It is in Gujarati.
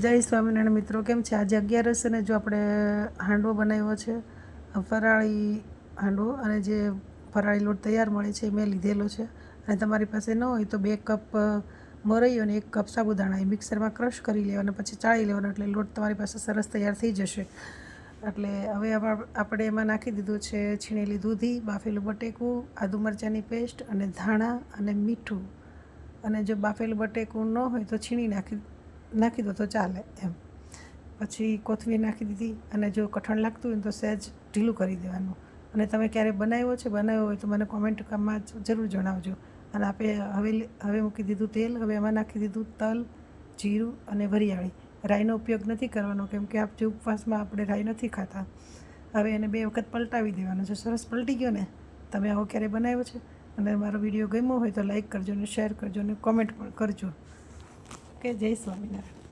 જય સ્વામિનારાયણ મિત્રો, કેમ છે? આજે અગિયારસ અને જો આપણે હાંડવો બનાવ્યો છે ફરાળી હાંડવો અને જે ફરાળી લોટ તૈયાર મળે છે મેં લીધેલો છે. અને તમારી પાસે ન હોય તો બે કપ મરઈ અને એક કપ સાબુદાણા એ મિક્સરમાં ક્રશ કરી લેવાના પછી ચાળી લેવાનો એટલે લોટ તમારી પાસે સરસ તૈયાર થઈ જશે. એટલે હવે આપ- આપણે એમાં નાખી દીધું છે છીણેલી દૂધી, બાફેલું બટેકું, આદુ મરચાંની પેસ્ટ અને ધાણા અને મીઠું. અને જો બાફેલું બટેકું ન હોય તો છીણી નાખી નાખી દો તો ચાલે એમ. પછી કોથમીર નાખી દીધી અને જો કઠણ લાગતું હોય તો સહેજ ઢીલું કરી દેવાનું. અને તમે ક્યારે બનાવ્યો છે, બનાવ્યો હોય તો મને કોમેન્ટમાં જરૂર જણાવજો. અને આપણે હવે હવે મૂકી દીધું તેલ, હવે એમાં નાખી દીધું તલ, જીરું અને વરિયાળી. રાઈનો ઉપયોગ નથી કરવાનો, કેમ કે આપ જે ઉપવાસમાં આપણે રાઈ નથી ખાતા. હવે એને બે વખત પલટાવી દેવાનો છે. સરસ પલટી ગયો ને? તમે આવો ક્યારે બનાવ્યો છે? અને મારો વીડિયો ગમ્યો હોય તો લાઈક કરજો અને શેર કરજો અને કોમેન્ટ પણ કરજો. ઓકે જય સ્વામિનારાયણ.